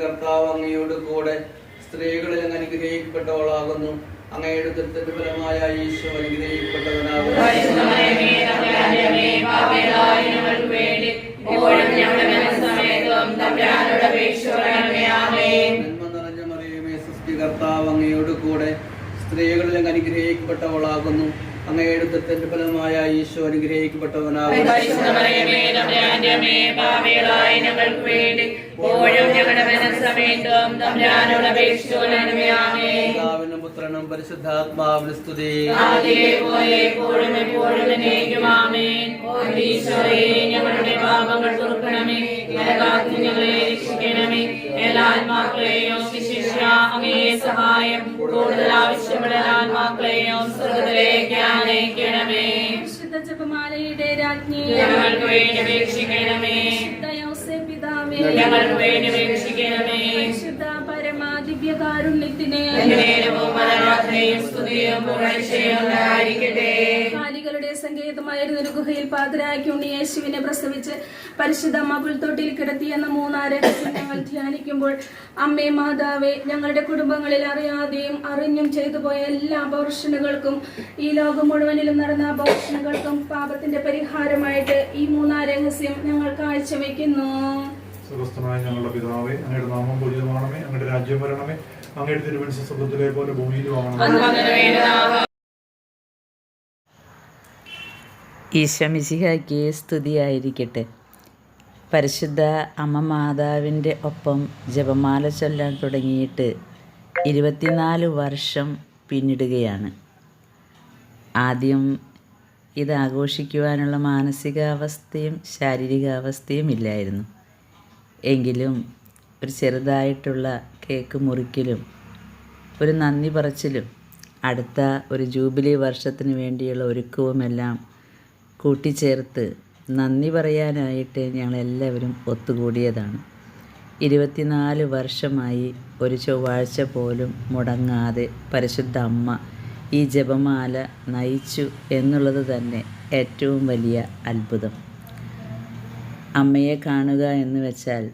കർത്താവ് അങ്ങയോട് കൂടെ സ്ത്രീകളിൽ അങ്ങ് അനുഗ്രഹിക്കപ്പെട്ടവളാകുന്നു. അങ്ങയുടെ ദുരിതത്തിന്റെ ഫലമായ ഈശോ അനുഗ്രഹിക്കപ്പെട്ടവനാകുന്നു. നന്മ നിറഞ്ഞ മറിയമേ സ്വസ്തി കർത്താവ് അങ്ങയോട് കൂടെ സ്ത്രീകളിൽ അങ്ങ് അനുഗ്രഹിക്കപ്പെട്ടവളാകുന്നു. അങ്ങയുടെ ദുരിതത്തിന്റെ ഫലമായ ഈശോ അനുഗ്രഹിക്കപ്പെട്ടവനാകുന്നു. പിതാവിനും പുത്രനും പരിശുദ്ധാത്മാവിന് സ്തുതി. ഞങ്ങളുടെ പാപങ്ങൾ തുറക്കണമേ ഞങ്ങളെ രക്ഷിക്കണമേ എല്ലാ ആത്മാക്കളെയും അങ്ങേ സഹായം. കൂടുതൽ ആവശ്യമുള്ള ആത്മാക്കളെയും സ്വർഗത്തിലേക്ക് അനയിക്കണമേ വിശുദ്ധ ജപമാലയുടെ രാജ്ഞി. ഞങ്ങൾക്ക് വേണ്ടി അപേക്ഷിക്കണമേ. ശുദ്ധ ഞങ്ങൾക്ക് വേണ്ടി അപേക്ഷിക്കണമേ. ഉണ്ടായിരിക്കട്ടെ. കാലികളുടെ സങ്കേതമായിരുന്ന ഒരു ഗുഹയിൽ പാതിരാക്കി ഉണ്ണി യേശുവിനെ പ്രസവിച്ച് പരിശുദ്ധ മകുൽ തൊട്ടിൽ കിടത്തിയെന്ന മൂന്നാം രഹസ്യം ഞങ്ങൾ ധ്യാനിക്കുമ്പോൾ അമ്മേ മാതാവേ ഞങ്ങളുടെ കുടുംബങ്ങളിൽ അറിയാതെയും അറിഞ്ഞും ചെയ്തു പോയ എല്ലാ അപോർഷനുകൾക്കും ഈ ലോകം മുഴുവനിലും നടന്ന അപോർഷനുകൾക്കും പാപത്തിന്റെ പരിഹാരമായിട്ട് ഈ മൂന്നാം രഹസ്യം ഞങ്ങൾ കാഴ്ചവെക്കുന്നു. സ്വർഗസ്ഥനായ ഞങ്ങളുടെ പിതാവേ അങ്ങയുടെ നാമം പൂജിതമാണമേ അങ്ങയുടെ രാജ്യം വരണമേ അങ്ങയുടെ തിരുവനന്തപുരം സ്വർഗത്തിലെ പോലെ ഭൂമിയിലും ആണമേ ഈശമിശിഹായ്ക്ക് സ്തുതിയായിരിക്കട്ടെ. പരിശുദ്ധ അമ്മ മാതാവിന്റെ ഒപ്പം ജപമാല ചൊല്ലാൻ തുടങ്ങിയിട്ട് ഇരുപത്തിനാല് വർഷം പിന്നിടുകയാണ്. ആദ്യം ഇത് ആഘോഷിക്കുവാനുള്ള മാനസികാവസ്ഥയും ശാരീരികാവസ്ഥയും ഇല്ലായിരുന്നു. എങ്കിലും ഒരു ചെറുതായിട്ടുള്ള കേക്ക് മുറിക്കലും ഒരു നന്ദി പറച്ചിലും അടുത്ത ഒരു ജൂബിലി വർഷത്തിന് വേണ്ടിയുള്ള ഒരുക്കവുമെല്ലാം കൂട്ടിച്ചേർത്ത് നന്ദി പറയാനായിട്ട് ഞങ്ങളെല്ലാവരും ഒത്തുകൂടിയതാണ്. ഇരുപത്തിനാല് വർഷമായി ഒരു ചൊവ്വാഴ്ച പോലും മുടങ്ങാതെ പരിശുദ്ധ അമ്മ ഈ ജപമാല നയിച്ചു എന്നുള്ളത് തന്നെ ഏറ്റവും വലിയ അത്ഭുതം. അമ്മയെ കാണുക എന്ന് വെച്ചാൽ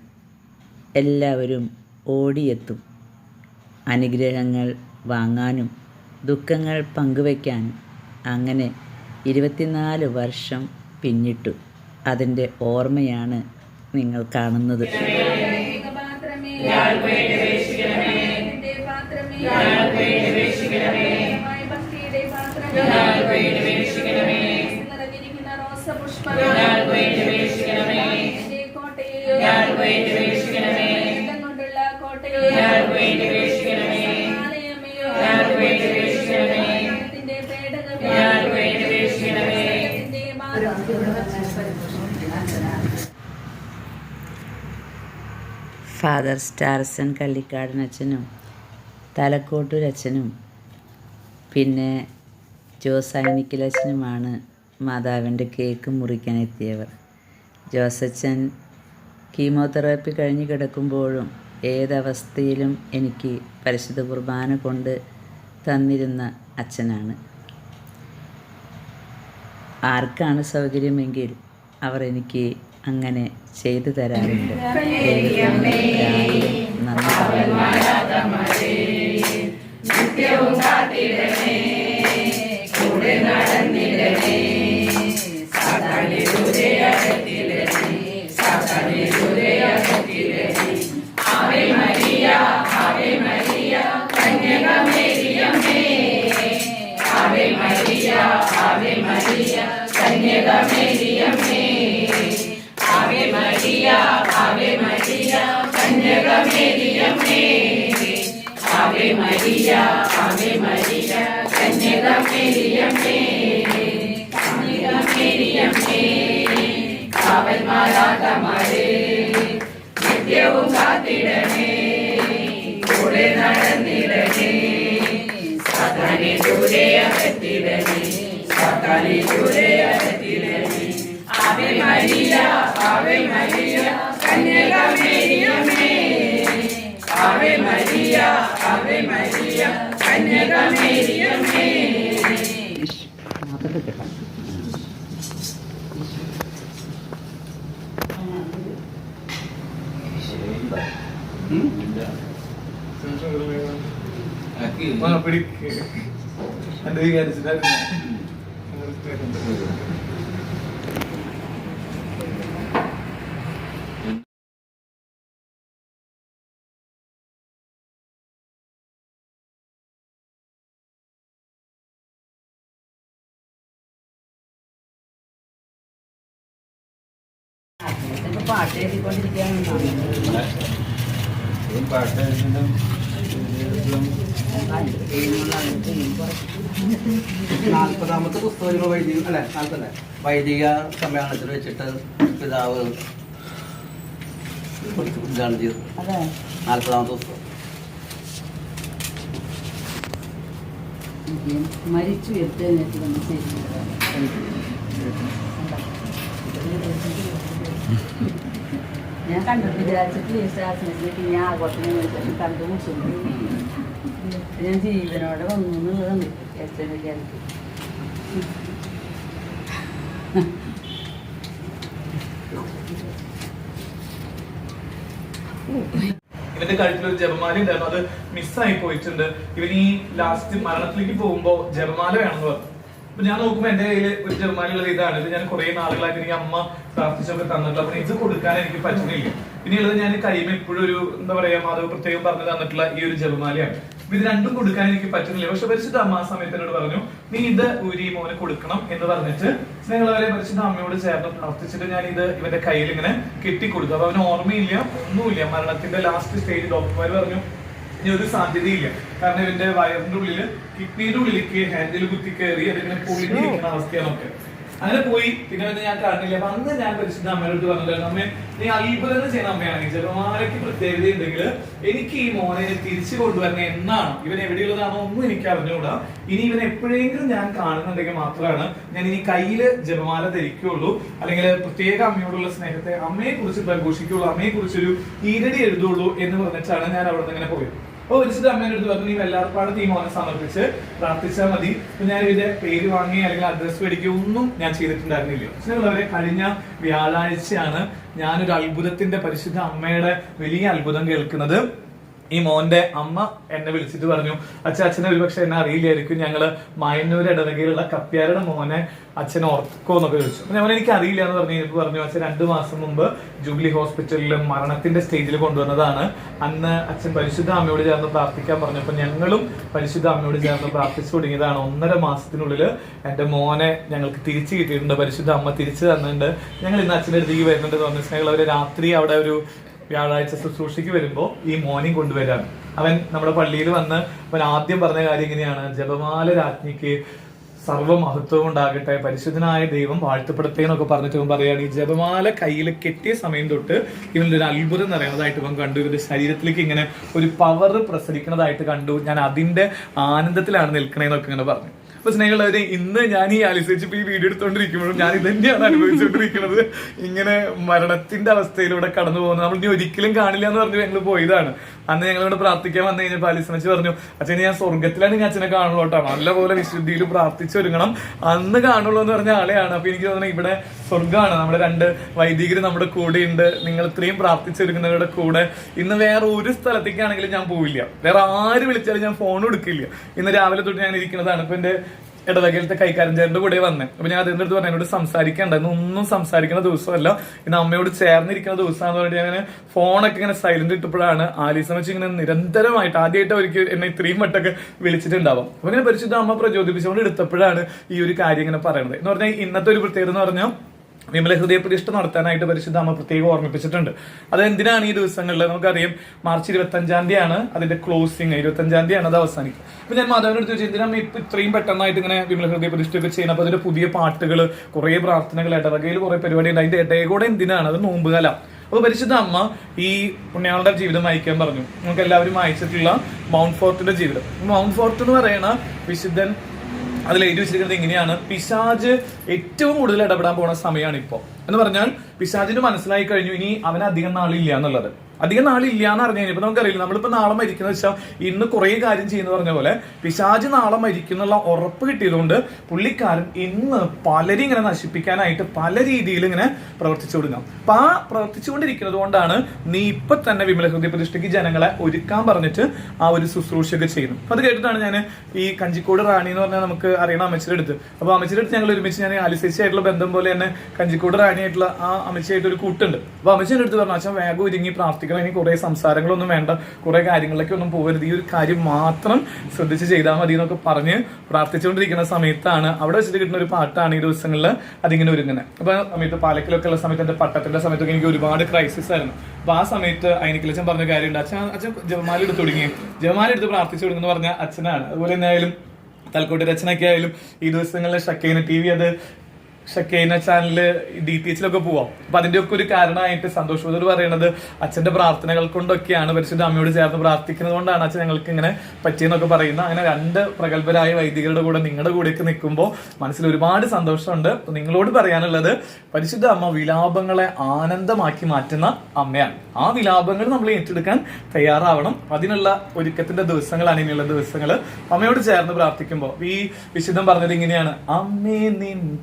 എല്ലാവരും ഓടിയെത്തും. അനുഗ്രഹങ്ങൾ വാങ്ങാനും ദുഃഖങ്ങൾ പങ്കുവയ്ക്കാനും അങ്ങനെ ഇരുപത്തിനാല് വർഷം പിന്നിട്ടു. അതിന്റെ ഓർമ്മയാണ് നിങ്ങൾ കാണുന്നത്. പാത്രമേ ഫാദർ അച്ഛനും തലക്കോട്ടൂർ അച്ഛനും പിന്നെ ജോസൈനിക്കൽ അച്ഛനുമാണ് മാതാവിന്റെ കേക്ക് മുറിക്കാൻ എത്തിയവർ. ജോസച്ചൻ കീമോതെറാപ്പി കഴിഞ്ഞ് കിടക്കുമ്പോഴും ഏതവസ്ഥയിലും എനിക്ക് പരിശുദ്ധ കുർബാന കൊണ്ട് തന്നിരുന്ന അച്ഛനാണ്. ആർക്കാണ് സൗകര്യമെങ്കിൽ അവർ എനിക്ക് അങ്ങനെ ചെയ്തു തരാറുണ്ട്. മരിയ അവേ മരിയ കന്യക മേരിയമേ കന്യക മേരിയമേ കാവൽ മാതാത്തമാരേ നിത്യവും കാത്തിടണേ കൂടെ നടന്നിടണേ സാത്താനെ ദൂരെ അകത്തിടണേ സാത്താനെ ദൂരെ അകത്തിടണേ. അവേ മരിയ അവേ മരിയ കന്യക മേ María, Ave María, Kanyaka Maryame. Mana pedik? Ada yang ada sedang. പാട്ട് എഴുതിക്കൊണ്ടിരിക്കുകയാണ് നാൽപ്പതാമത്തെ പുസ്തകം വൈദിക അല്ലെ നാൽപ്പതല്ലേ? വൈദിക സമ്മേളനത്തിൽ വെച്ചിട്ട് പിതാവ് കൊടുത്തു ഉദ്ഘാടനം ചെയ്തു. അതെ. നാൽപ്പതാമത്തെ പുസ്തകം. മരിച്ചു എഴുന്നേറ്റ് നമ്മൾ ഞാൻ കണ്ടിട്ട് വിചാരിച്ചിട്ട് വിശ്വാസത്തിലേക്ക് ഞാൻ ആഘോഷത്തിന് വിളിച്ചിട്ട് കണ്ടു മുട്ടുന്നു ഞാൻ ജീവനോടെ വന്നു എന്നുള്ളതാണ് ഏറ്റവും വലിയ എനിക്ക് ഇവന്റെ കഴുത്തിൽ ഒരു ജപമാല ഉണ്ടായിരുന്നു. അത് മിസ്സായി പോയിട്ടുണ്ട്. ഇവൻ ഈ ലാസ്റ്റ് മരണത്തിലേക്ക് പോകുമ്പോ ജപമാല വേണമെന്ന് പറഞ്ഞു. ഞാൻ നോക്കുമ്പോ എന്റെ കയ്യിൽ ഒരു ജപമാല ഉള്ളത് ഇതാണ്. ഇത് ഞാൻ കുറെ നാളുകളായിട്ട് എനിക്ക് അമ്മ പ്രാർത്ഥിച്ചൊക്കെ തന്നിട്ടുള്ള. അപ്പൊ ഇത് കൊടുക്കാൻ എനിക്ക് പറ്റുന്നില്ല. പിന്നെയുള്ളത് ഞാൻ കൈമ ഇപ്പോഴും ഒരു എന്താ പറയാ മാധവ് പ്രത്യേകം പറഞ്ഞു തന്നിട്ടുള്ള ഈ ഒരു ജർമാലിയാണ് ഇത് രണ്ടും കൊടുക്കാൻ എനിക്ക് പറ്റുന്നില്ല. പക്ഷെ പരിശുദ്ധ അമ്മ ആ സമയത്ത് എന്നോട് പറഞ്ഞു നീ ഇത് ഊരി മോനെ കൊടുക്കണം എന്ന് പറഞ്ഞിട്ട് സ്നേഹമുള്ളവരെ പരിശുദ്ധ അമ്മയോട് ചേർന്ന് പ്രാർത്ഥിച്ചിട്ട് ഞാൻ ഇത് ഇവന്റെ കയ്യിൽ ഇങ്ങനെ കെട്ടിക്കൊടുത്തു. അപ്പൊ അവന് ഓർമ്മയില്ല ഒന്നുമില്ല. മരണത്തിന്റെ ലാസ്റ്റ് സ്റ്റേജ് ഡോക്ടർമാർ പറഞ്ഞു ഇനി ഒരു സാധ്യതയില്ല. കാരണം ഇവന്റെ വയറിന്റെ ഉള്ളിൽ കിഡ്നിയുടെ ഉള്ളിലേക്ക് ഹാൻഡിൽ കുത്തി കയറി അതിങ്ങനെ പൊളിഞ്ഞിരിക്കുന്ന അവസ്ഥയാണൊക്കെ അങ്ങനെ പോയി. പിന്നെ പിന്നെ ഞാൻ കാണില്ല അപ്പൊ അന്ന് ഞാൻ പരിശുദ്ധ അമ്മയോട് പറഞ്ഞല്ലോ അമ്മ നീ അത്ഭുതം ചെയ്യുന്ന അമ്മയാണെങ്കിൽ ചെറുമാരയ്ക്ക് പ്രത്യേകത ഉണ്ടെങ്കിൽ എനിക്ക് ഈ മോനെ തിരിച്ചു കൊണ്ടുവരണേ എന്നാണ്. ഇവൻ എവിടെയുള്ളതാണോ ഒന്നും എനിക്ക് അറിഞ്ഞുകൂടാ. ഇനി ഇവൻ എപ്പോഴെങ്കിലും ഞാൻ കാണുന്നുണ്ടെങ്കിൽ മാത്രമാണ് ഞാൻ ഇനി കയ്യിൽ ജപമാല ധരിക്കുള്ളൂ അല്ലെങ്കിൽ പ്രത്യേക അമ്മയോടുള്ള സ്നേഹത്തെ അമ്മയെ കുറിച്ച് പ്രഘോഷിക്കുള്ളൂ അമ്മയെ കുറിച്ചൊരു ഈരടി എഴുതുള്ളൂ എന്ന് പറഞ്ഞിട്ടാണ് ഞാൻ അവിടെ നിന്ന് ഇങ്ങനെ പോയത്. അപ്പൊ വിളിച്ചിട്ട് അമ്മേന്റെ അടുത്ത് പറഞ്ഞു നീ വല്ലാർപ്പാട് തീ മോനെ സമർപ്പിച്ച് പ്രാർത്ഥിച്ചാൽ മതി. ഞാൻ ഇതിന്റെ പേര് വാങ്ങി അല്ലെങ്കിൽ അഡ്രസ് മേടിക്കുക ഒന്നും ഞാൻ ചെയ്തിട്ടുണ്ടായിരുന്നില്ല. വളരെ കഴിഞ്ഞ വ്യാഴാഴ്ചയാണ് ഞാനൊരു അത്ഭുതത്തിന്റെ പരിശുദ്ധ അമ്മയുടെ വലിയ അത്ഭുതം കേൾക്കുന്നത്. ഈ മോന്റെ അമ്മ എന്നെ വിളിച്ചിട്ട് പറഞ്ഞു അച്ഛൻ അച്ഛനെ ഒരുപക്ഷെ എന്നെ അറിയില്ലായിരിക്കും. ഞങ്ങൾ മായന്നൂർ ഇടവകയിലുള്ള കപ്പ്യാരുടെ മോനെ അച്ഛൻ ഓർക്കോ എന്നൊക്കെ ചോദിച്ചു. ഞാൻ എനിക്ക് അറിയില്ല എന്ന് പറഞ്ഞു എനിക്ക് പറഞ്ഞു അച്ഛൻ രണ്ടു മാസം മുമ്പ് ജൂബിലി ഹോസ്പിറ്റലിൽ മരണത്തിന്റെ സ്റ്റേജിൽ കൊണ്ടുവന്നതാണ്. അന്ന് അച്ഛൻ പരിശുദ്ധ അമ്മയോട് ചേർന്ന് പ്രാർത്ഥിക്കാൻ പറഞ്ഞു അപ്പൊ ഞങ്ങളും പരിശുദ്ധ അമ്മയോട് ചേർന്ന് പ്രാർത്ഥിച്ചു തുടങ്ങിയതാണ്. ഒന്നര മാസത്തിനുള്ളിൽ എന്റെ മോനെ ഞങ്ങൾക്ക് തിരിച്ചു കിട്ടിയിട്ടുണ്ട്. പരിശുദ്ധ അമ്മ തിരിച്ചു തന്നിട്ടുണ്ട്. ഞങ്ങൾ ഇന്ന് അച്ഛന്റെ അടുത്തേക്ക് വരുന്നുണ്ട് എന്ന് പറഞ്ഞു സ്നേഹമുള്ളവര് രാത്രി അവിടെ ഒരു വ്യാഴാഴ്ച ശുശ്രൂഷയ്ക്ക് വരുമ്പോൾ ഈ മോർണിംഗ് കൊണ്ടുവരാൻ അവൻ നമ്മുടെ പള്ളിയിൽ വന്ന് അവൻ ആദ്യം പറഞ്ഞ കാര്യം ഇങ്ങനെയാണ്. ജപമാല രാജ്ഞിക്ക് സർവമഹത്വം ഉണ്ടാകട്ടെ പരിശുദ്ധനായ ദൈവം വാഴ്ത്തപ്പെടട്ടെ എന്നൊക്കെ പറഞ്ഞിട്ട് ഇവൻ പറയുകയാണ്. ഈ ജപമാല കയ്യിൽ കെട്ടിയ സമയം തൊട്ട് ഇവന്റെ ഒരു അത്ഭുതം നിറയുന്നതായിട്ട് ഇവൻ കണ്ടു. ഇവന്റെ ശരീരത്തിലേക്ക് ഇങ്ങനെ ഒരു പവർ പ്രസരിക്കുന്നതായിട്ട് കണ്ടു. ഞാൻ അതിന്റെ ആനന്ദത്തിലാണ് നിൽക്കണേന്നൊക്കെ ഇങ്ങനെ പറഞ്ഞു. അപ്പൊ സ്നേഹമുള്ളവരെ ഇന്ന് ഞാൻ ഈ ആലിസേച്ച് ഈ വീഡിയോ എടുത്തോണ്ടിരിക്കുമ്പോഴും ഞാൻ ഇത് തന്നെയാണ് അനുഭവിച്ചുകൊണ്ടിരിക്കുന്നത് ഇങ്ങനെ മരണത്തിന്റെ അവസ്ഥയിലൂടെ കടന്നു പോകുന്നത് നമ്മൾ ഇനി ഒരിക്കലും കാണില്ല എന്ന് പറഞ്ഞു ഞങ്ങൾ പോയതാണ്. അന്ന് ഞങ്ങളോട് പ്രാർത്ഥിക്കാൻ വന്നു കഴിഞ്ഞപ്പോൾ അലിസ്മച്ച് പറഞ്ഞു അച്ഛനെ ഞാൻ സ്വർഗത്തിലാണ് ഞാൻ അച്ഛനെ കാണുള്ളൂ കേട്ടോ. നല്ലപോലെ വിശുദ്ധിയിൽ പ്രാർത്ഥിച്ചൊരുങ്ങണം അന്ന് കാണുള്ളൂ എന്ന് പറഞ്ഞ ആളെയാണ്. അപ്പൊ എനിക്ക് തോന്നുന്നത് ഇവിടെ സ്വർഗമാണ് നമ്മുടെ രണ്ട് വൈദികർ നമ്മുടെ കൂടെ ഉണ്ട് നിങ്ങൾ ഇത്രയും പ്രാർത്ഥിച്ചൊരുങ്ങുന്നവരുടെ കൂടെ. ഇന്ന് വേറെ ഒരു സ്ഥലത്തേക്കാണെങ്കിലും ഞാൻ പോവില്ല. വേറെ ആര് വിളിച്ചാലും ഞാൻ ഫോൺ എടുക്കില്ല. ഇന്ന് രാവിലെ തൊട്ട് ഞാൻ ഇരിക്കുന്നതാണ്. ഇപ്പൊ എന്റെ ഇടവകയിലത്തെ കൈക്കാരൻ ചേട്ടന്റെ കൂടെ വന്നേ. അപ്പൊ ഞാൻ അതിന്റെ അടുത്ത് പറഞ്ഞു എന്നോട് സംസാരിക്കണ്ട ഒന്നും സംസാരിക്കുന്ന ദിവസമല്ല. ഇന്ന് അമ്മയോട് ചേർന്നിരിക്കുന്ന ദിവസമാണെന്ന് പറഞ്ഞിട്ട് ഞാൻ ഫോണൊക്കെ ഇങ്ങനെ സൈലന്റ് ഇട്ടപ്പോഴാണ് ആലീസം വെച്ച് ഇങ്ങനെ നിരന്തരമായിട്ട് ആദ്യമായിട്ട് അവർക്ക് എന്നെ ഇത്രയും വട്ടൊക്കെ വിളിച്ചിട്ടുണ്ടാവും. അപ്പൊ ഇങ്ങനെ പരിശുദ്ധ അമ്മ പ്രചോദിപ്പിച്ചുകൊണ്ട് എടുത്തപ്പോഴാണ് ഈ ഒരു കാര്യം ഇങ്ങനെ പറയുന്നത്. എന്ന് പറഞ്ഞാൽ ഇന്നത്തെ ഒരു പ്രത്യേകത എന്ന് പറഞ്ഞാൽ വിമല ഹൃദയ പ്രതിഷ്ഠ നടത്താനായിട്ട് പരിശുദ്ധ അമ്മ പ്രത്യേകം ഓർമ്മിപ്പിച്ചിട്ടുണ്ട്. അത് എന്തിനാണ് ഈ ദിവസങ്ങളിൽ? നമുക്കറിയാം മാർച്ച് ഇരുപത്തി അഞ്ചാം തീയതിയാണ് അതിന്റെ ക്ലോസിങ് ഇരുപത്തി അഞ്ചാം തീയതിയാണ് അത് അവസാനിക്കുക. അപ്പൊ ഞാൻ മാധവനോട് ചോദിച്ചു എന്തിനാ ഇപ്പൊ ഇത്രയും പെട്ടെന്നായിട്ട് ഇങ്ങനെ വിമല ഹൃദയ പ്രതിഷ്ഠയൊക്കെ ചെയ്യുന്നത് അപ്പൊ അതിന്റെ പുതിയ പാട്ടുകൾ കുറെ പ്രാർത്ഥനകൾ ഇടവകയിൽ കുറെ പരിപാടി ഉണ്ട് അതിന്റെ ഇടയിൽ കൂടെ എന്തിനാണ്? അത് നോമ്പുകല. അപ്പൊ പരിശുദ്ധ അമ്മ ഈ പുണ്യാളുടെ ജീവിതം അയക്കാൻ പറഞ്ഞു. നമുക്ക് എല്ലാവരും അയച്ചിട്ടുള്ള മൗണ്ട് ഫോർട്ടിന്റെ ജീവിതം. മൗണ്ട് ഫോർട്ട് എന്ന് പറയുന്ന വിശുദ്ധൻ അതിൽ എഴുതി വെച്ചിരിക്കുന്നത് ഇങ്ങനെയാണ്. പിശാജ് ഏറ്റവും കൂടുതൽ ഇടപെടാൻ പോണ സമയമാണ് ഇപ്പോൾ. എന്ന് പറഞ്ഞാൽ പിശാചിന് മനസ്സിലായി കഴിഞ്ഞു ഇനി അവന് അധികം നാളില്ല എന്നുള്ളത്. അധികം നാളില്ല എന്ന് അറിഞ്ഞു കഴിഞ്ഞപ്പോൾ നമുക്കറിയില്ല. നമ്മളിപ്പോ നാളെ മരിക്കുന്ന വെച്ചാൽ ഇന്ന് കുറേ കാര്യം ചെയ്യുന്ന പറഞ്ഞ പോലെ പിശാജ് നാളെ മരിക്കുന്നുള്ള ഉറപ്പ് കിട്ടിയതുകൊണ്ട് പുള്ളിക്കാരൻ ഇന്ന് പലരും ഇങ്ങനെ നശിപ്പിക്കാനായിട്ട് പല രീതിയിൽ ഇങ്ങനെ പ്രവർത്തിച്ചു കൊടുക്കാം. അപ്പൊ ആ പ്രവർത്തിച്ചുകൊണ്ടിരിക്കുന്നത് കൊണ്ടാണ് നീ ഇപ്പൊ തന്നെ വിമല ഹൃദയ പ്രതിഷ്ഠയ്ക്ക് ജനങ്ങളെ ഒരുക്കാൻ പറഞ്ഞിട്ട് ആ ഒരു ശുശ്രൂഷയൊക്കെ ചെയ്യുന്നു. അത് കേട്ടിട്ടാണ് ഞാൻ ഈ കഞ്ചിക്കോട് റാണി എന്ന് പറഞ്ഞാൽ നമുക്ക് അറിയണം അമ്മച്ചിയുടെ അടുത്ത്. അപ്പൊ അമ്മച്ചിയുടെ അടുത്ത് ഞങ്ങൾ ഒരുമിച്ച് ഞാൻ ആലിസേച്ചിയായിട്ടുള്ള ബന്ധം പോലെ തന്നെ കഞ്ചിക്കോട് റാണിയായിട്ടുള്ള ആ അമിത്ഷായിട്ട് ഒരു കൂട്ടുണ്ട്. അപ്പൊ അമ്മച്ചിയുടെ അടുത്ത് പറഞ്ഞു അച്ഛൻ വേഗം ഒരുങ്ങി പ്രാർത്ഥിക്കണം ഇനി കുറെ സംസാരങ്ങളൊന്നും വേണ്ട കുറെ കാര്യങ്ങളിലേക്ക് ഒന്നും പോകരുത് ഈ ഒരു കാര്യം മാത്രം ശ്രദ്ധിച്ച് ചെയ്താൽ മതി എന്നൊക്കെ പറഞ്ഞ് പ്രാർത്ഥിച്ചുകൊണ്ടിരിക്കുന്ന സമയത്താണ് അവിടെ വെച്ചിട്ട് കിട്ടുന്ന ഒരു പാട്ടാണ് ഈ ദിവസങ്ങളിൽ അതിങ്ങനെ ഒരുങ്ങനെ അപ്പൊ സമയത്ത് പാലക്കിലൊക്കെ ഉള്ള സമയത്ത് എന്റെ പട്ടത്തിന്റെ സമയത്തൊക്കെ എനിക്ക് ഒരുപാട് ക്രൈസിസ് ആയിരുന്നു. അപ്പൊ ആ സമയത്ത് അയനിക്കലച്ചൻ പറഞ്ഞ കാര്യമുണ്ട് അച്ഛൻ അച്ഛൻ ജപമാല എടുത്ത് തുടങ്ങി ജപമാല എടുത്ത് പ്രാർത്ഥിച്ചു തുടങ്ങുന്നു പറഞ്ഞ അച്ഛനാണ്. അതുപോലെ തന്നെ ആയാലും തലക്കോട്ട് രചനയ്ക്ക് ആയാലും ഈ ദിവസങ്ങളിൽ ഷക്കൈന ടി വി അത് ഷക്കൈന ചാനൽ ഡി ടി എച്ചിലൊക്കെ പോവാം. അപ്പൊ അതിന്റെ ഒക്കെ ഒരു കാരണമായിട്ട് സന്തോഷ് പറയുന്നത് അച്ഛന്റെ പ്രാർത്ഥനകൾ കൊണ്ടൊക്കെയാണ് പരിശുദ്ധ അമ്മയോട് ചേർന്ന് പ്രാർത്ഥിക്കുന്നത് കൊണ്ടാണ് അച്ഛൻ ഞങ്ങൾക്ക് ഇങ്ങനെ പറ്റിയെന്നൊക്കെ പറയുന്നത്. അങ്ങനെ രണ്ട് പ്രഗത്ഭരായ വൈദികരുടെ കൂടെ നിങ്ങളുടെ കൂടെയൊക്കെ നിൽക്കുമ്പോൾ മനസ്സിൽ ഒരുപാട് സന്തോഷമുണ്ട്. നിങ്ങളോട് പറയാനുള്ളത് പരിശുദ്ധ അമ്മ വിലാപങ്ങളെ ആനന്ദമാക്കി മാറ്റുന്ന അമ്മയാണ്. ആ വിലാപങ്ങൾ നമ്മൾ ഏറ്റെടുക്കാൻ തയ്യാറാവണം. അതിനുള്ള ഒരുക്കത്തിന്റെ ദിവസങ്ങളാണ് ഇനിയുള്ള ദിവസങ്ങൾ അമ്മയോട് ചേർന്ന് പ്രാർത്ഥിക്കുമ്പോൾ ഈ വിശുദ്ധം പറഞ്ഞത് ഇങ്ങനെയാണ്. അമ്മേ നിൻ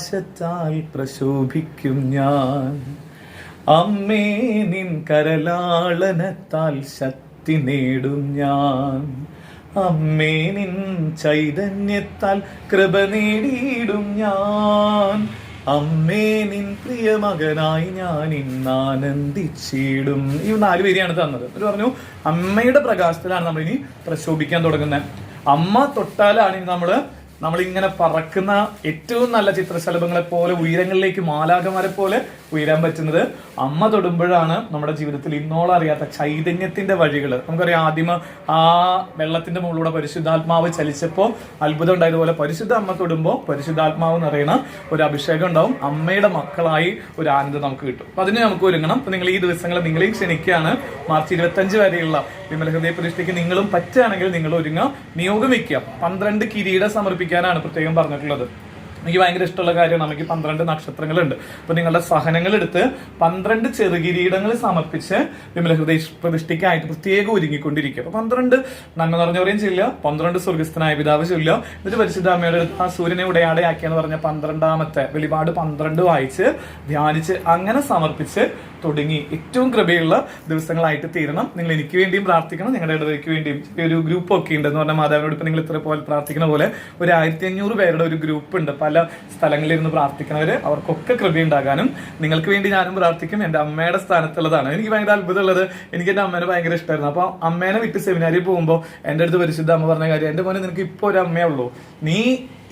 പ്രകാശത്താൽ പ്രശോഭിക്കും ഞാൻ. അമ്മേ നിൻ കരലാളനത്താൽ ശക്തി നേടും ഞാൻ. അമ്മേ നിൻ ചൈതന്യത്താൽ കൃപ നേടിയിടും ഞാൻ. അമ്മേ നിൻ പ്രിയ മകനായി ഞാൻ ഇന്ന് ആനന്ദിച്ചിടും. ഈ നാല് പേരെയാണ് തന്നത്. അവർ പറഞ്ഞു അമ്മയുടെ പ്രകാശത്തിലാണ് നമ്മൾ ഇനി പ്രശോഭിക്കാൻ തുടങ്ങുന്നത്. അമ്മ തൊട്ടാലാണ് ഇനി നമ്മൾ നമ്മളിങ്ങനെ പറക്കുന്ന ഏറ്റവും നല്ല ചിത്രശലഭങ്ങളെ പോലെ ഉയരങ്ങളിലേക്ക് മാലാകമാരെ പോലെ ഉയരാൻ പറ്റുന്നത്. അമ്മ തൊടുമ്പോഴാണ് നമ്മുടെ ജീവിതത്തിൽ ഇന്നോളം അറിയാത്ത ചൈതന്യത്തിന്റെ വഴികൾ നമുക്കറിയാം ആദ്യം ആ വെള്ളത്തിന്റെ മുകളിലൂടെ പരിശുദ്ധാത്മാവ് ചലിച്ചപ്പോൾ അത്ഭുതം ഉണ്ടായതുപോലെ പരിശുദ്ധ അമ്മ തൊടുമ്പോൾ പരിശുദ്ധാത്മാവ് എന്ന് പറയുന്ന ഒരു അഭിഷേകം ഉണ്ടാവും. അമ്മയുടെ മക്കളായി ഒരു ആനന്ദം നമുക്ക് കിട്ടും. അപ്പൊ അതിന് നമുക്ക് ഒരുങ്ങണം. അപ്പൊ നിങ്ങൾ ഈ ദിവസങ്ങൾ നിങ്ങളെയും ക്ഷണിക്കുകയാണ്. മാർച്ച് ഇരുപത്തഞ്ച് വരെയുള്ള വിമല ഹൃദയ പ്രതിഷ്ഠയ്ക്ക് നിങ്ങളും പറ്റുകയാണെങ്കിൽ നിങ്ങൾ ഒരുങ്ങുക. നിയോഗം വയ്ക്കുക. പന്ത്രണ്ട് കിരീടം സമർപ്പിക്കാനാണ് പ്രത്യേകം പറഞ്ഞിട്ടുള്ളത്. എനിക്ക് ഭയങ്കര ഇഷ്ടമുള്ള കാര്യം നമുക്ക് പന്ത്രണ്ട് നക്ഷത്രങ്ങളുണ്ട്. അപ്പൊ നിങ്ങളുടെ സഹനങ്ങൾ എടുത്ത് പന്ത്രണ്ട് ചെറുകിരീടങ്ങൾ സമർപ്പിച്ച് വിമല ഹൃദയ പ്രതിഷ്ഠയ്ക്കായിട്ട് പ്രത്യേകം ഒരുങ്ങിക്കൊണ്ടിരിക്കുക. അപ്പൊ പന്ത്രണ്ട് നന്മ നിറഞ്ഞവരെയും ചൊല്ലുക പന്ത്രണ്ട് സ്വർഗസ്ഥനായ പിതാവ് ചൊല്ലുക. എന്നിട്ട് പരിശുദ്ധ അമ്മയുടെ ആ സൂര്യനെ ഉടയാടയാക്കിയെന്ന് പറഞ്ഞ പന്ത്രണ്ടാമത്തെ വെളിപാട് പന്ത്രണ്ട് വായിച്ച് ധ്യാനിച്ച് അങ്ങനെ സമർപ്പിച്ച് തുടങ്ങി ഏറ്റവും കൃപയുള്ള ദിവസങ്ങളായിട്ട് തീരണം. നിങ്ങൾ എനിക്ക് വേണ്ടിയും പ്രാർത്ഥിക്കണം. നിങ്ങളുടെ ഇടവയ്ക്ക് വേണ്ടിയും ഒരു ഗ്രൂപ്പ് ഒക്കെ ഉണ്ട് എന്ന് പറഞ്ഞാൽ മാതാവിനോട് ഇപ്പൊ നിങ്ങൾ ഇത്ര പോലെ പ്രാർത്ഥിക്കുന്ന പോലെ ഒരു ആയിരത്തി അഞ്ഞൂറ് പേരുടെ ഒരു ഗ്രൂപ്പ് ഉണ്ട്. പല സ്ഥലങ്ങളിൽ ഇരുന്ന് പ്രാർത്ഥിക്കുന്നവര് അവർക്കൊക്കെ കൃപയുണ്ടാകാനും നിങ്ങൾക്ക് വേണ്ടി ഞാനും പ്രാർത്ഥിക്കും. എന്റെ അമ്മയുടെ സ്ഥാനത്തുള്ളതാണ്. എനിക്ക് ഭയങ്കര അത്ഭുതമുള്ളത്. എനിക്ക് എന്റെ അമ്മേനെ ഭയങ്കര ഇഷ്ടമായിരുന്നു. അപ്പൊ അമ്മേനെ വിട്ട് സെമിനാരിൽ പോകുമ്പോൾ എന്റെ അടുത്ത് പരിശുദ്ധ അമ്മ പറഞ്ഞ കാര്യം എന്റെ മോനെ നിനക്ക് ഇപ്പോൾ ഒരു അമ്മയേ ഉള്ളൂ. നീ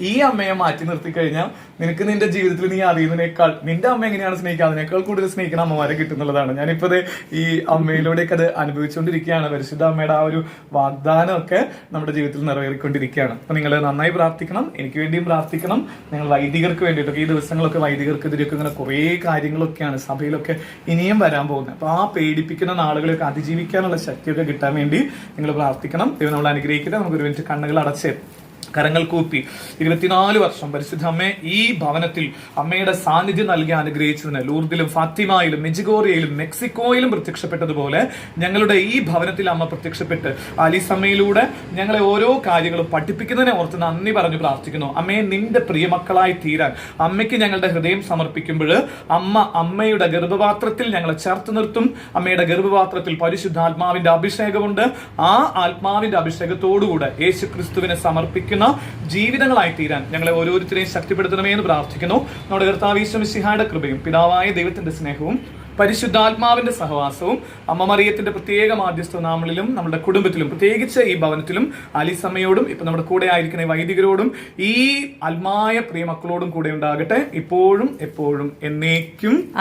ഈ അമ്മയെ മാറ്റി നിർത്തി കഴിഞ്ഞാൽ നിനക്ക് നിന്റെ ജീവിതത്തിൽ നീ അറിയുന്നതിനേക്കാൾ നിന്റെ അമ്മ എങ്ങനെയാണ് സ്നേഹിക്കുക? അതിനേക്കാൾ കൂടുതൽ സ്നേഹിക്കുന്ന അമ്മമാരെ കിട്ടുന്നുള്ളതാണ്. ഞാനിപ്പോ ഈ അമ്മയിലൂടെയൊക്കെ അത് അനുഭവിച്ചുകൊണ്ടിരിക്കുകയാണ്. പരിശുദ്ധ അമ്മയുടെ ആ ഒരു വാഗ്ദാനമൊക്കെ നമ്മുടെ ജീവിതത്തിൽ നിറവേറിക്കൊണ്ടിരിക്കുകയാണ്. അപ്പൊ നിങ്ങൾ നന്നായി പ്രാർത്ഥിക്കണം. എനിക്ക് വേണ്ടിയും പ്രാർത്ഥിക്കണം. നിങ്ങൾ വൈദികർക്ക് വേണ്ടിയിട്ടൊക്കെ ഈ ദിവസങ്ങളൊക്കെ വൈദികർക്കെതിരെയൊക്കെ ഇങ്ങനെ കുറേ കാര്യങ്ങളൊക്കെയാണ് സഭയിലൊക്കെ ഇനിയും വരാൻ പോകുന്നത്. അപ്പൊ ആ പേടിപ്പിക്കുന്ന നാളുകളെയൊക്കെ അതിജീവിക്കാനുള്ള ശക്തിയൊക്കെ കിട്ടാൻ വേണ്ടി നിങ്ങൾ പ്രാർത്ഥിക്കണം. ദൈവം നമ്മൾ അനുഗ്രഹിക്കട്ടെ. നമുക്ക് ഒരു മിനിറ്റ് കണ്ണുകൾ അടച്ച് കരങ്ങൾ കൂപ്പി. ഇരുപത്തിനാല് വർഷം പരിശുദ്ധ അമ്മ ഈ ഭവനത്തിൽ അമ്മയുടെ സാന്നിധ്യം നൽകി അനുഗ്രഹിച്ചതിന് ലൂർദിലും ഫാത്തിമയിലും മെജിഗോറിയയിലും മെക്സിക്കോയിലും പ്രത്യക്ഷപ്പെട്ടതുപോലെ ഞങ്ങളുടെ ഈ ഭവനത്തിൽ അമ്മ പ്രത്യക്ഷപ്പെട്ട് അലിസമ്മയിലൂടെ ഞങ്ങളെ ഓരോ കാര്യങ്ങളും പഠിപ്പിക്കുന്നതിനെ ഓർത്ത് നന്ദി പറഞ്ഞു പ്രാർത്ഥിക്കുന്നു. അമ്മയെ നിന്റെ പ്രിയമക്കളായി തീരാൻ അമ്മയ്ക്ക് ഞങ്ങളുടെ ഹൃദയം സമർപ്പിക്കുമ്പോൾ അമ്മ അമ്മയുടെ ഗർഭപാത്രത്തിൽ ഞങ്ങളെ ചേർത്ത് നിർത്തും. അമ്മയുടെ ഗർഭപാത്രത്തിൽ പരിശുദ്ധാത്മാവിന്റെ അഭിഷേകമുണ്ട്. ആ ആത്മാവിന്റെ അഭിഷേകത്തോടുകൂടെ യേശു ക്രിസ്തുവിനെ സമർപ്പിക്കുന്ന. ജീവിതങ്ങളായി തീരാൻ ഞങ്ങളെ ഓരോരുത്തരെയും ശക്തിപ്പെടുത്തണമേ എന്ന് പ്രാർത്ഥിക്കുന്നു. നമ്മുടെ കർത്താവീശ്വമിസിഹായുടെ കൃപയും പിതാവായ ദൈവത്തിന്റെ സ്നേഹവും പരിശുദ്ധാത്മാവിന്റെ സഹവാസവും അമ്മ മറിയത്തിന്റെ പ്രത്യേക മാധ്യസ്ഥ നാമളിലും നമ്മുടെ കുടുംബത്തിലും പ്രത്യേകിച്ച് ഈ ഭവനത്തിലും അലിസമ്മയോടും ഇപ്പൊ നമ്മുടെ കൂടെ ആയിരിക്കുന്ന വൈദികരോടും ഈ ആത്മായ പ്രിയ മക്കളോടും കൂടെ ഉണ്ടാകട്ടെ. ഇപ്പോഴും എപ്പോഴും എന്നേക്കും.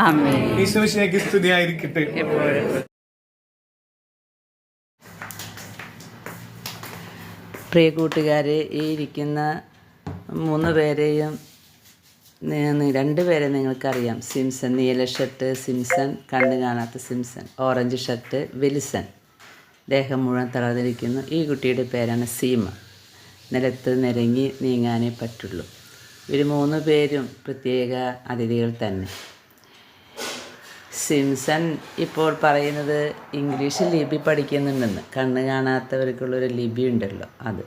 ഈശ്വമിശയ്ക്ക് സ്തുതിയായിരിക്കട്ടെ. പ്രിയ കൂട്ടുകാരെ ഈ ഇരിക്കുന്ന മൂന്ന് പേരെയും രണ്ട് പേരെ നിങ്ങൾക്കറിയാം. സിംസൺ നീല ഷർട്ട് സിംസൺ കണ്ണ് കാണാത്ത സിംസൺ ഓറഞ്ച് ഷർട്ട് വിൽസൺ. ദേഹം മുഴുവൻ തളർന്നിരിക്കുന്നു. ഈ കുട്ടിയുടെ പേരാണ് സീമ. നിലത്ത് നിരങ്ങി നീങ്ങാനേ പറ്റുള്ളൂ. ഇവർ മൂന്ന് പേരും പ്രത്യേക അതിഥികൾ തന്നെ. സിംസൺ ഇപ്പോൾ പറയുന്നത് ഇംഗ്ലീഷ് ലിപി പഠിക്കുന്നുണ്ടെന്ന്. കണ്ണ് കാണാത്തവർക്കുള്ളൊരു ലിപി ഉണ്ടല്ലോ അത്.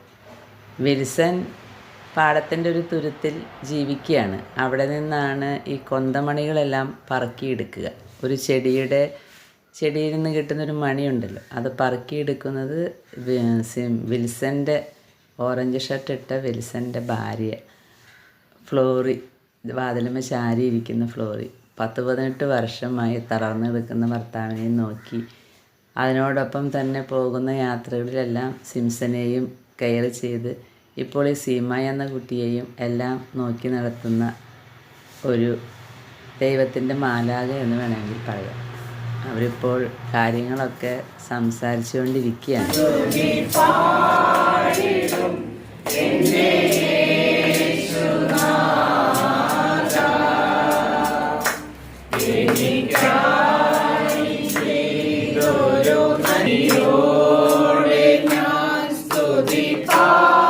വിൽസൺ പാടത്തിന്റെ ഒരു തുരുത്തിൽ ജീവിക്കുകയാണ്. അവിടെ നിന്നാണ് ഈ കൊന്തമണികളെല്ലാം പറക്കിയെടുക്കുക. ഒരു ചെടിയുടെ ചെടിയിൽ നിന്ന് കിട്ടുന്നൊരു മണിയുണ്ടല്ലോ അത് പറക്കിയെടുക്കുന്നത് വിൽസന്റെ ഓറഞ്ച് ഷർട്ട് ഇട്ട വിൽസന്റെ ഭാര്യ ഫ്ലോറി വാതിലുമ്മ ചാരി ഇരിക്കുന്ന ഫ്ലോറി. പത്ത് പതിനെട്ട് വർഷമായി തളർന്നു കിടക്കുന്ന ഭർത്താവിനെ നോക്കി. അതിനോടൊപ്പം തന്നെ പോകുന്ന യാത്രകളിലെല്ലാം സിംസനെയും കെയർ ചെയ്ത് ഇപ്പോൾ ഈ സീമ എന്ന കുട്ടിയെയും എല്ലാം നോക്കി നടത്തുന്ന ഒരു ദൈവത്തിന്റെ മാലാക എന്ന് വേണമെങ്കിൽ പറയാം. അവരിപ്പോൾ കാര്യങ്ങളൊക്കെ 唱。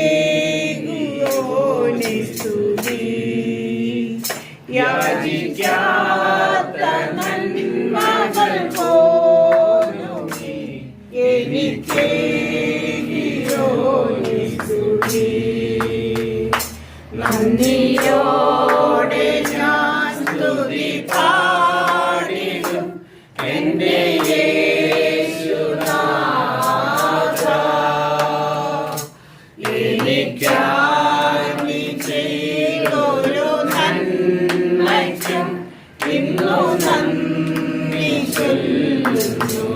Señor.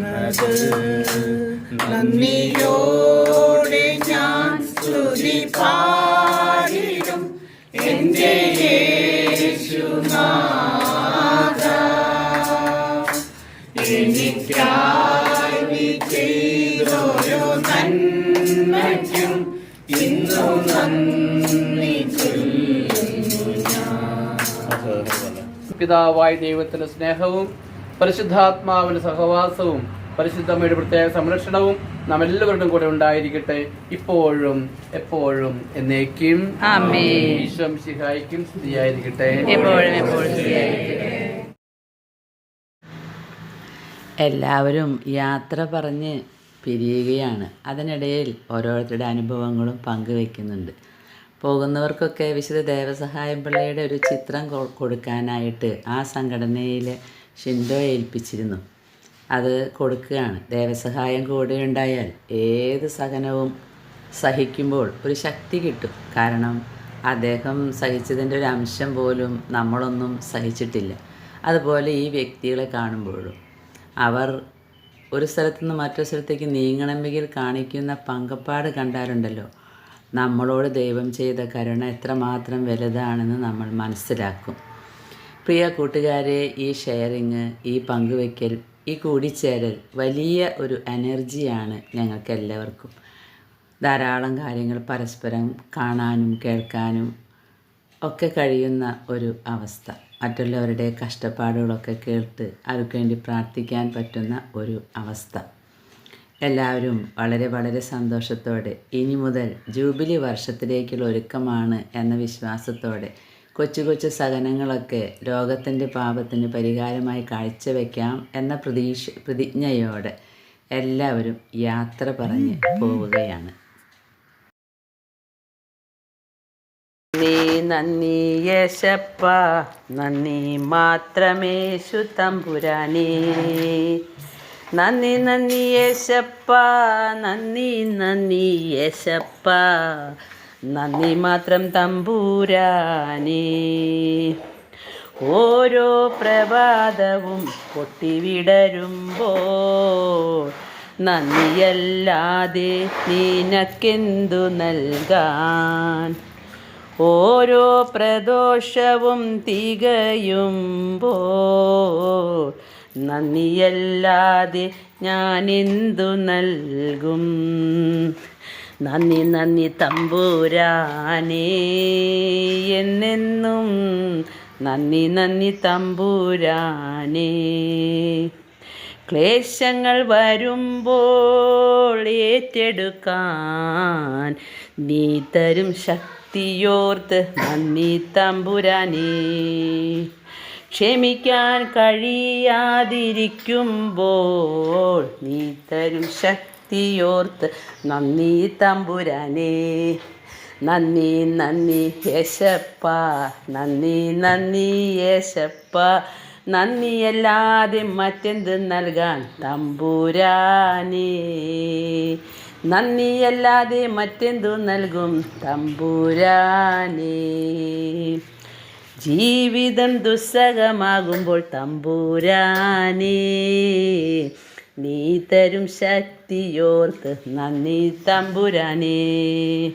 തന്നത് നന്ദിയോടെ ഞാൻ സ്തുതി പാടിടും. എന്റെ യേശുനാഥ. എനിക്കായി ചെയ്തോരോ നന്മയ്ക്കും ഇന്നു നന്ദി പിതാവായ ദൈവത്തിന്റെ സ്നേഹവും പരിശുദ്ധാത്മാവിന്റെ സഹവാസവും പരിശുദ്ധമ്മയുടെ പ്രത്യേക സംരക്ഷണവും നാം എല്ലാവരുടെയും കൂടെ ഉണ്ടായിരിക്കട്ടെ. ഇപ്പോഴും എപ്പോഴും എന്നേക്കും. ശിഹായിക്കും സ്തുതിയായിരിക്കട്ടെ. എല്ലാവരും യാത്ര പറഞ്ഞ് പിരിയുകയാണ്. അതിനിടയിൽ ഓരോരുത്തരുടെ അനുഭവങ്ങളും പങ്കുവെക്കുന്നുണ്ട്. പോകുന്നവർക്കൊക്കെ വിശുദ്ധ ദേവസഹായം പിള്ളയുടെ ഒരു ചിത്രം കൊടുക്കാനായിട്ട് ആ സംഘടനയിൽ ഷിൻഡോ ഏൽപ്പിച്ചിരുന്നു. അത് കൊടുക്കുകയാണ്. ദേവസഹായം കൂടെ ഉണ്ടായാൽ ഏത് സഹനവും സഹിക്കുമ്പോൾ ഒരു ശക്തി കിട്ടും. കാരണം അദ്ദേഹം സഹിച്ചതിന്റെ ഒരു അംശം പോലും നമ്മളൊന്നും സഹിച്ചിട്ടില്ല. അതുപോലെ ഈ വ്യക്തികളെ കാണുമ്പോഴും അവർ ഒരു സ്ഥലത്തു നിന്ന് മറ്റൊരു സ്ഥലത്തേക്ക് നീങ്ങണമെങ്കിൽ കാണിക്കുന്ന പങ്കപ്പാട് കണ്ടാലുണ്ടല്ലോ. നമ്മളോട് ദൈവം ചെയ്ത കരുണ എത്രമാത്രം വലുതാണെന്ന് നമ്മൾ മനസ്സിലാക്കും. പ്രിയ കൂട്ടുകാരെ ഈ ഷെയറിങ് ഈ പങ്കുവയ്ക്കൽ ഈ കൂടിച്ചേരൽ വലിയ ഒരു എനർജിയാണ് ഞങ്ങൾക്ക് എല്ലാവർക്കും ധാരാളം കാര്യങ്ങൾ പരസ്പരം കാണാനും കേൾക്കാനും ഒക്കെ കഴിയുന്ന ഒരു അവസ്ഥ. മറ്റുള്ളവരുടെ കഷ്ടപ്പാടുകളൊക്കെ കേട്ട് അവർക്ക് വേണ്ടി പ്രാർത്ഥിക്കാൻ പറ്റുന്ന ഒരു അവസ്ഥ. എല്ലാവരും വളരെ വളരെ സന്തോഷത്തോടെ ഇനി മുതൽ ജൂബിലി വർഷത്തിലേക്കുള്ള ഒരുക്കമാണ് എന്ന വിശ്വാസത്തോടെ കൊച്ചു കൊച്ചു സഹനങ്ങളൊക്കെ ലോകത്തിന്റെ പാപത്തിന് പരിഹാരമായി കാഴ്ചവെക്കാം എന്ന പ്രതീക്ഷ പ്രതിജ്ഞയോടെ എല്ലാവരും യാത്ര പറഞ്ഞ് പോവുകയാണ്. നീ നന്ദി യേശപ്പ. നന്ദി നന്ദി നന്ദി യേശപ്പ. നന്ദി നന്ദി യേശപ്പ. നന്ദി മാത്രം തമ്പുരാനേ. ഓരോ പ്രഭാതവും പൊട്ടിവിടരുമ്പോൾ നന്ദിയല്ലാതെ നിനക്കെന്തു നൽകാൻ? ഓരോ പ്രദോഷവും തികയുമ്പോൾ നന്ദിയല്ലാതെ ഞാനെന്തു നൽകും? നന്ദി നന്ദി തമ്പൂരാനേ. എന്നെന്നും നന്ദി നന്ദി തമ്പൂരാനേ. ക്ലേശങ്ങൾ വരുമ്പോൾ ഏറ്റെടുക്കാൻ നീ തരും ശക്തിയോർത്ത് നന്ദി തമ്പുരാനേ. ക്ഷമിക്കാൻ കഴിയാതിരിക്കുമ്പോൾ നീ തരും ശക്തിയോർത്ത് നന്ദി തമ്പുരാനേ. നന്ദി നന്ദി യേശപ്പ നന്ദി നന്ദി യേശപ്പ. നന്ദിയല്ലാതെ മറ്റെന്ത് നൽകാൻ തമ്പുരാനേ. നന്ദിയല്ലാതെ മറ്റെന്തു നൽകും തമ്പുരാനേ. ജീവിതം ദുസ്സഹമാകുമ്പോൾ തമ്പുരാനേ. നീ തരും ശക്തിയോർത്ത് നന്ദി തമ്പുരാനേ.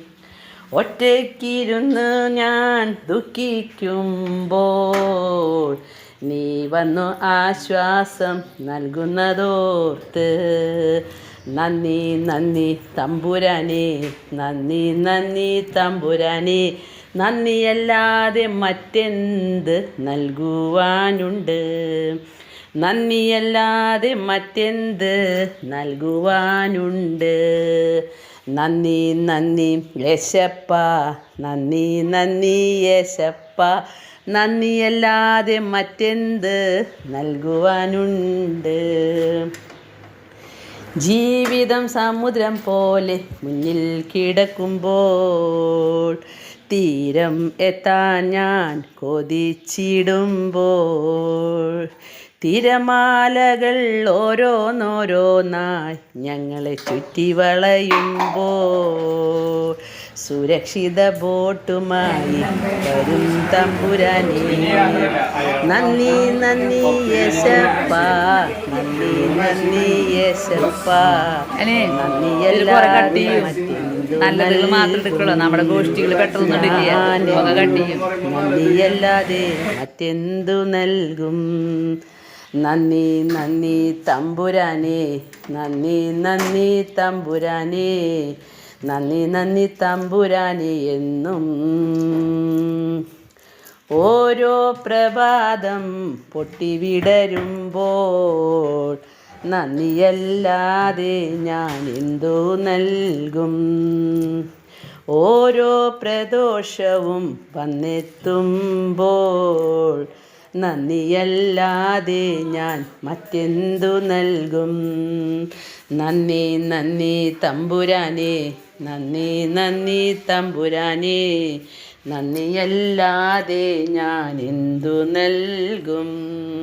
ഒറ്റയ്ക്കിരുന്ന് ഞാൻ ദുഃഖിക്കുമ്പോൾ നീ വന്നു ആശ്വാസം നൽകുന്നതോർത്ത് നന്ദി നന്ദി തമ്പുരാനെ നന്ദി നന്ദി തമ്പുരാനെ. നന്ദിയല്ലാതെ മറ്റെന്ത് നൽകുവാനുണ്ട്? നന്ദിയല്ലാതെ മറ്റെന്ത് നൽകുവാനുണ്ട്? നന്ദി നന്ദി യേശപ്പ. നന്ദി നന്ദി യേശപ്പ. നന്ദിയല്ലാതെ മറ്റെന്ത് നൽകുവാനുണ്ട്? ജീവിതം സമുദ്രം പോലെ മുന്നിൽ കിടക്കുമ്പോൾ തീരം എത്താൻ ഞാൻ കൊതിച്ചിടുമ്പോൾ തിരമാലകൾ ഓരോന്നോരോന്നായി ഞങ്ങളെ ചുറ്റി വളയുമ്പോൾ സുരക്ഷിത ബോട്ടുമായി വരും തമ്പുരാനി. നന്ദി നന്ദി യശപ്പ. നന്ദി നന്ദി യശപ്പ. നന്ദി എല്ലാ മാത്രം എടുക്കുള്ളൂ. നമ്മുടെ ഗോഷ്ഠികൾ പെട്ടെന്ന് കട്ടിയും നന്ദിയല്ലാതെ മറ്റെന്തു നൽകും? നന്ദി നന്ദി തമ്പുരാനെ നന്ദി നന്ദി തമ്പുരാനെ നന്ദി നന്ദി തമ്പുരാനെ എന്നും. ഓരോ പ്രഭാതം പൊട്ടിവിടരുമ്പോൾ നന്ദിയല്ലാതെ ഞാൻ എന്തു നൽകും? ഓരോ പ്രദോഷവും വന്നെത്തുമ്പോൾ നന്ദിയല്ലാതെ ഞാൻ മറ്റെന്തു നൽകും? നന്ദി നന്ദി തമ്പുരാനെ നന്ദി നന്ദി തമ്പുരാനെ. നന്ദിയല്ലാതെ ഞാൻ എന്തു നൽകും?